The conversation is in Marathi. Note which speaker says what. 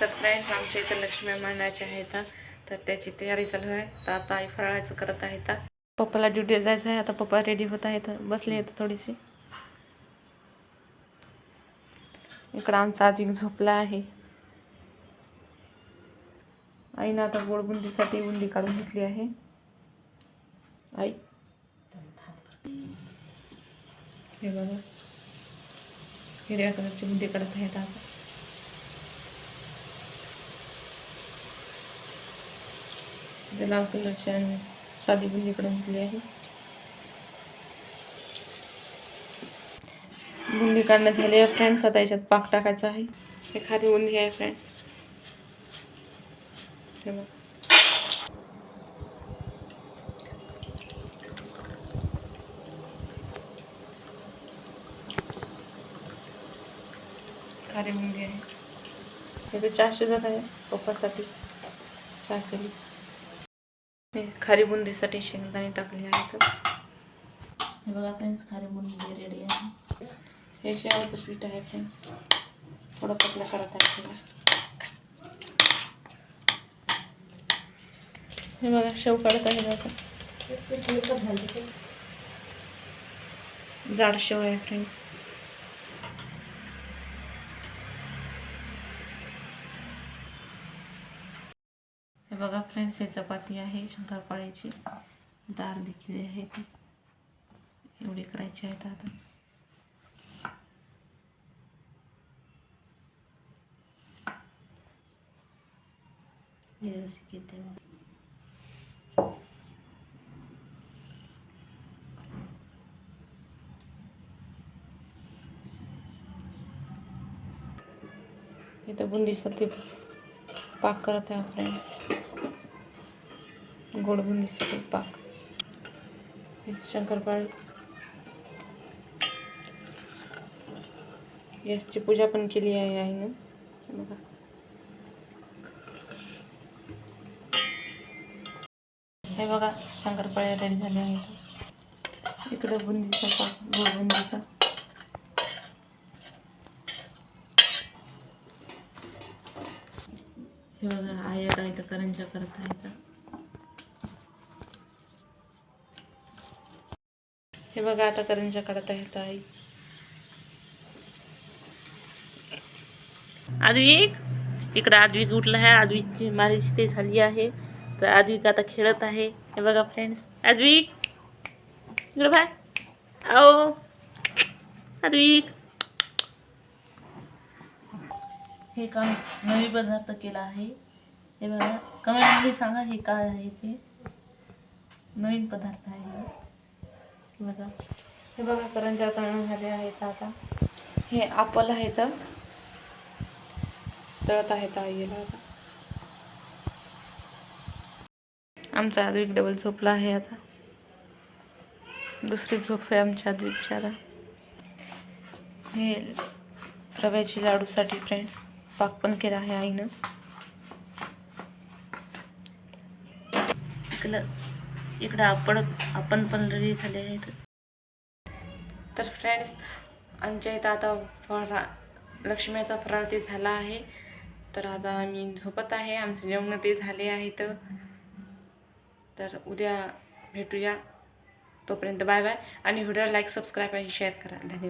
Speaker 1: तर फ्रेंड्स आमच्या इथं लक्ष्मी मानाचे आहेत. तर त्याची तयारी चालू आहे. तर आता आई फराळाचं करत आहेत पप्पाला ड्युटी जायचं आहे. आता पप्पा रेडी होत आहेत. बसले आहेत थोडीशी. इकडं आमचा आजी झोपला आहे. आईनं आता गोड बुंदीसाठी बुंदी काढून घेतली आहे. आई. हे बघा. हिरव्या कलरची बुंदी काढत आहेत आता. ते लाल कलरची आणि साधी बुंदी काढून घेतली आहे. बुंदी काढणं झाली आहे फ्रेंड्स आता याच्यात पाक टाकायचा आहे. हे खाली बुंदी आहे फ्रेंड्स खारी बुंदी आहे. इथे चहा शिजत आहे पप्पासाठी. चहा केली हे खारी बुंदीसाठी शेंगदाणे टाकले आहेत. हे बघा फ्रेंड्स खारी बुंदी रेडी आहे. हे शेवाचं पीठ आहे फ्रेंड्स थोडं पतला करत आहे हे बघा शेव काढत आहे बघा. जाड शेव आहे फ्रेंड्स हे बघा फ्रेंड्स हे चपाती आहे शंकरपाळ्याची दार देखील आहे ती. एवढी करायची आहेत आता. व्यवस्थित येते इथं बुंदीसाठी पाक करत आहे फ्रेंड्स गोड पाक. शंकरपाळ. शंकरपाळी पूजा पण केली आहे आईनं. बघा. हे बघा शंकरपाळे रेडी झाले आहेत. इकडं बुंदीचा पाक गोड बुंदीचा. हे बघा आया काय तर करंजा करत आहेत हे बघा आता करंजा काढत आहेत आई. आद्विक इकडं आद्विक उठला आहे. आद्विकची मालिश ते झाली आहे. तर आद्विक आता खेळत आहे. हे बघा फ्रेंड्स आद्विक इकडं बाय आओ. आद्विक. हे काम नवी पदार्थ केला आहे. हे बघा कमेंटमध्ये सांगा हे काय आहे ते. नवीन पदार्थ आहे. बघा. हे बघा करंजा तळण झाले आहेत आता. हे आपल आहेत तळत आहेत आईला आता आमचा आद्विक डबल झोपला आहे आता. दुसरी झोप आहे आमच्या आद्विकची आता. हे रव्याची लाडूसाठी फ्रेंड्स पाक पण केला आहे आईनं. इकडं आपण आपण पण रेडी झाले आहेत. तर फ्रेंड्स आमच्या इथं आता फरा लक्ष्मीचा फराळ ते झाला आहे. तर आता आम्ही झोपत आहे आमचे जेवण ते झाले आहेत तर उद्या भेटूया. तोपर्यंत बाय बाय. आणि व्हिडिओ लाईक सबस्क्राईब आणि शेअर करा. धन्यवाद.